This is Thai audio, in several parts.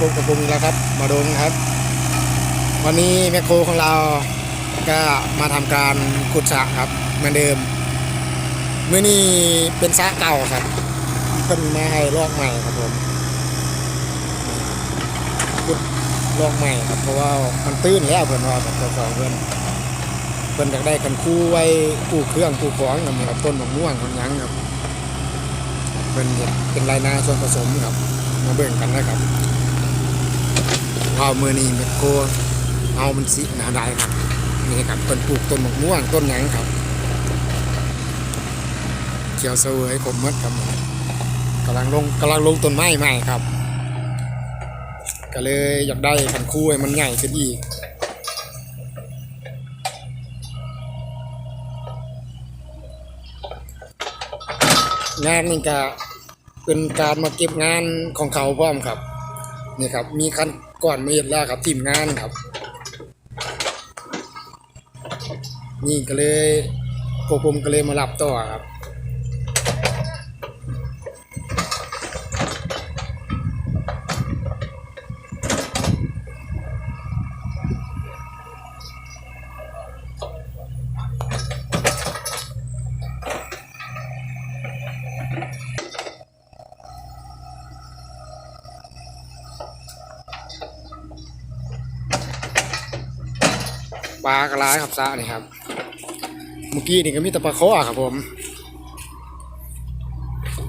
พบกับผมอีกแล้วครับมาดงครับ วันนี้แมคโครของเราก็มาทำการขุดสระครับเหมือนเดิมเมื่อนี้เป็นสระเก่าครับเพิ่นมาให้ลอกใหม่ครับผมขุดลอกใหม่ครับเพราะว่ามันตื้นแล้วเพิ่นว่าครับเจ้าของเพิ่นเพิ่นอยากได้กันคู่ไว้กู้เครื่องกู้ของกับครับต้นมะม่วงคนยังครับเพิ่นเฮ็ดเป็นไรนาส่วนผสมครับ มาเบิ่งกันนะครับ เอามือนี้เม็ดโคเอามันสิหนาได้ครับนี่ครับต้นปลูกต้นมะม่วงต้นหยังครับเขียวเสวยผมหมดครับกำลังลงกำลังลงต้นไม้ใหม่ครับ ก็เลยอยากได้ขันคู่ให้มันใหญ่ขึ้นอีกงานนี่ก็เป็นการมาเก็บงานของเขาพร้อมครับ นี่ครับ มีขัน ก่อนมาเห็นแล้วครับทีมงานครับ นี่ก็เลยพวกผมก็เลยมารับต่อครับ ป ลากระไรครับซะนี่ครับ เมื่อกี้นี่ก็มีแต่ปลาเข้อครับผม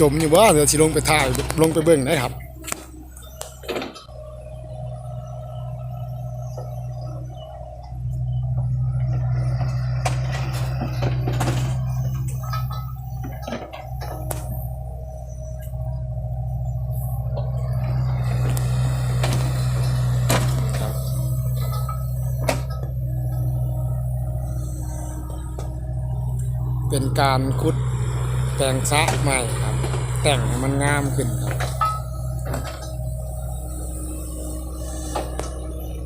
จมอยู่ว่าเดี๋ยวสิลงไปถ่ายลงไปเบิ่งได้ครับ เป็นการคุดแต่งซะใหม่ครับ แต่งให้มันงามขึ้นครับ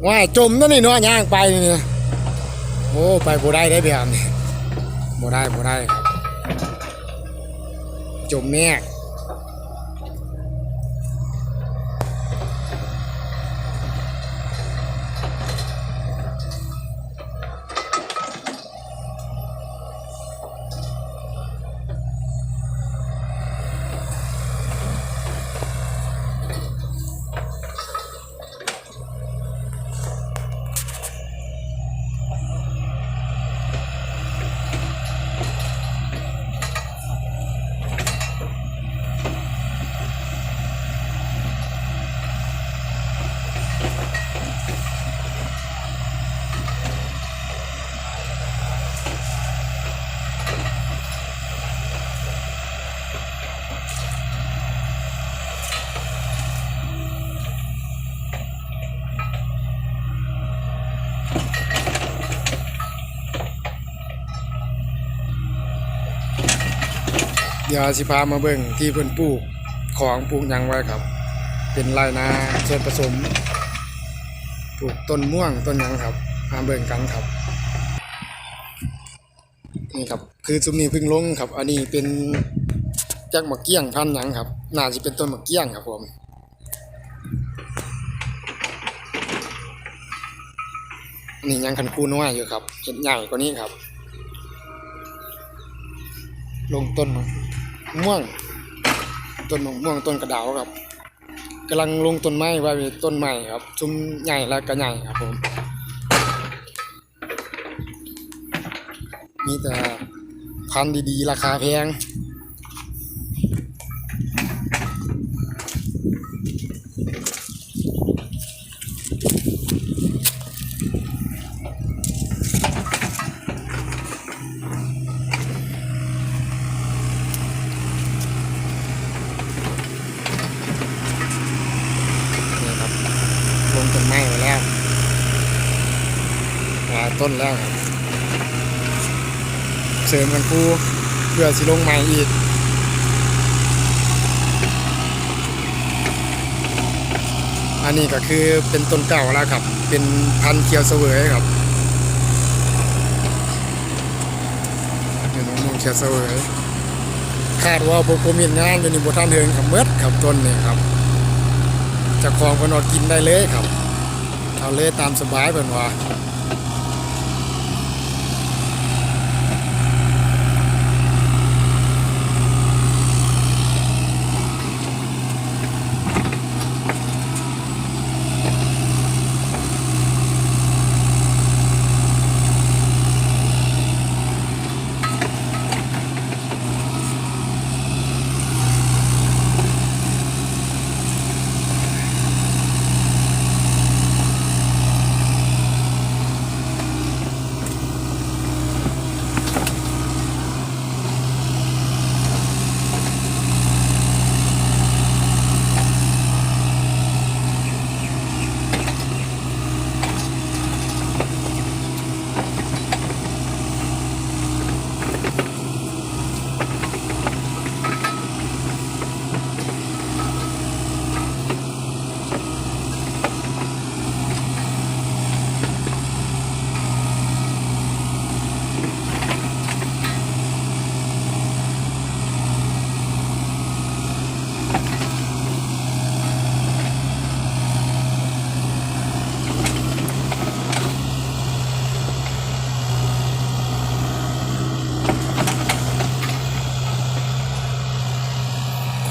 ว่ายจมนั่นนี่เนาะย่างไปนี่โอ้ไปบ่ได้ได้แบบนี้บ่ได้บ่ได้ครับ จมแน่ เดี๋ยวสิพามาเบิ่งที่เพิ่นปลูกของปลูกยังไว้ครับ เป็นไรนาส่วนผสม ปลูกต้นม่วงต้นยังครับมาเบิ่งกันครับ นี่ครับ คือซุ้มนี้เพิ่งลงครับ อันนี้เป็นจักมะเกี้ยงพันยังครับ น่าจะเป็นต้นมะเกี้ยงครับผมนนี้ยังคันคูน้อยอยู่ครับเห็นใหญ่กว่านี้ครับ ลงต้นม่วง ต้นมะม่วงต้นกระดาวครับกำลังลงต้นไม้ไว้ต้นใหม่ครับชุ่มใหญ่แล้วก็ใหญ่ครับผมมีแต่พันธุ์ดีๆ ราคาแพง นี่ครับลงต้นไม้ไว้แล้วหลาย ต้นแล้วครับเสริมกันคูเพื่อสิลงใหม่อีกอันนี้ก็คือเป็นต้นเก่าแล้วครับ เป็นพันเขียวเสวยครับเป็นมะม่วงเขียวเสวยคาดว่าพวกผมเห็นงานอยู่ในบทท่านเฮิงกับเมดครับต้นนี้ครับจะคลองเพิ่นอดกินได้เลยครับเอาเลยตามสบายเพิ่นว่า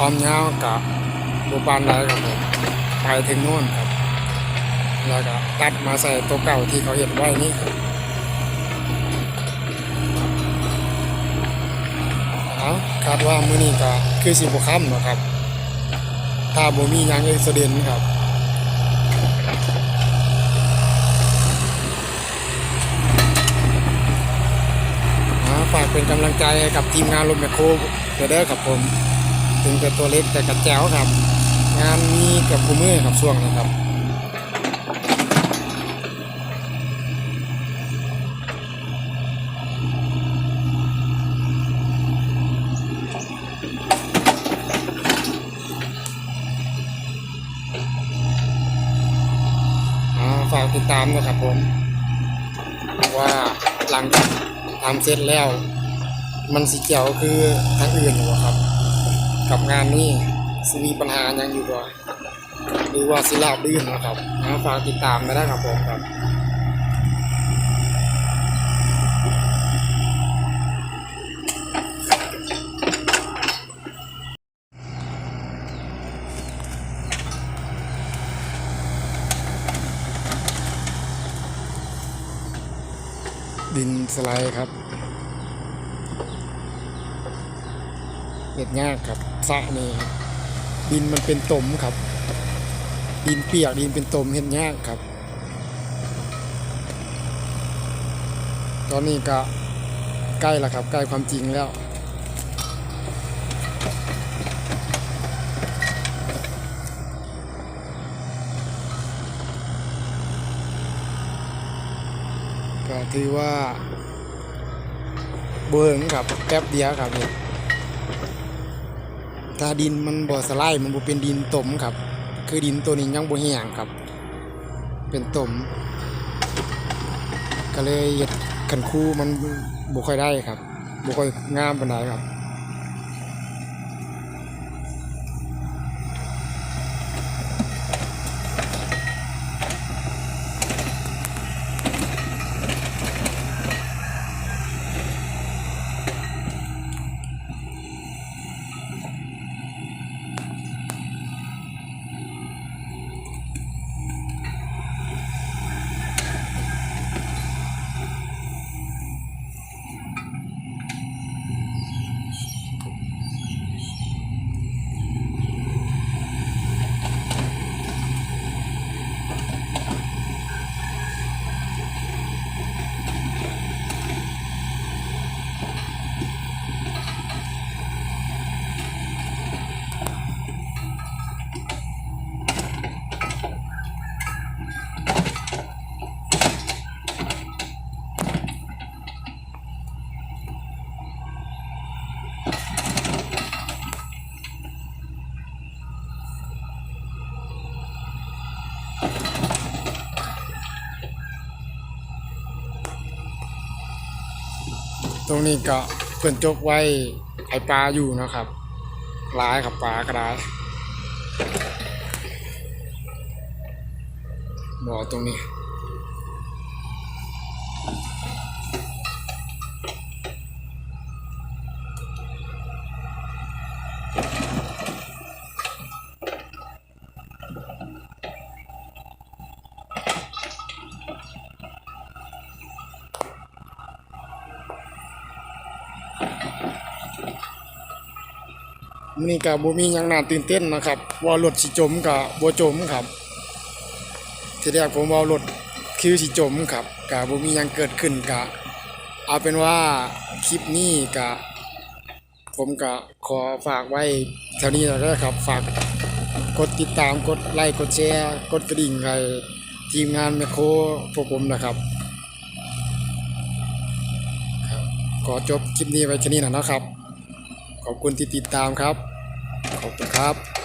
ความยาวกับบุปานใดครับผมไปถึงโน่นครับ แล้วก็ตัดมาใส่ตัวเก่าที่เขาเห็นไว้นี่ครับเอาคาดว่ามื้อนี้ก็คือสิบค่ำเนาะครับ ถ้าบ่มียังเอ็กซิเดนครับฝากเป็นกำลังใจให้กับทีมงานลมแมคโครเดอเด้อครับผม ถึงจะตัวเล็กแต่กระแจ๋วครับ งานมีกับคูมือครับช่วงนี้ครับอ่าฝากติดตามนะครับผมว่าหลังจากทำเสร็จแล้ว มันสีเขียวคือทางอื่นอยู่ครับ กับงานนี้สิมีปัญหายังอยู่บ่หรือว่าสิลาบลื่นนะครับนะฝากติดตามได้ครับผมครับดินสไลด์ครับ เด็ดยากครับสะนี่ดินมันเป็นตมครับ ดินเปียกดินเป็นตมเห็นยากครับ ตอนนี้ก็ใกล้ล้วครับ ใกล้ความจริงแล้วก็ถือว่าเบิ่งครับแป๊บเดียวครับเนี่ย ถ้าดินมันบ่สไลด์มันบ่เป็นดินตมครับ คือดินตัวนี้ยังบ่แห้งครับ เป็นตม ก็เลยเฮ็ดขันคู่มันบ่ค่อยได้ครับบ่ค่อยงามปานใดครับ รงนี้ก็เปิ่นจกไว้ไอปลาอยู่นะครับร้ายครับปลาก็ร้ายบ่อตรงนี้ นี้ก็บ่มีหยังน่าตื่นเต้นนะครับว่ารถสิจมก็บ่จมครับที่แรกผมว่ารถคือสิจมครับก็บ่มีหยังเกิดขึ้นก็เอาเป็นว่าคลิปนี้ก็ผมก็ขอฝากไว้เท่านี้แล้วนะครับ ฝากกดติดตามกดไลค์กดแชร์ กดกระดิ่งให้ทีมงานแมคโครพวกผมนะครับ ขอจบคลิปนี้ไว้แค่นี้นะนะครับ ขอบคุณที่ติดตามครับ ขอบคุณครับ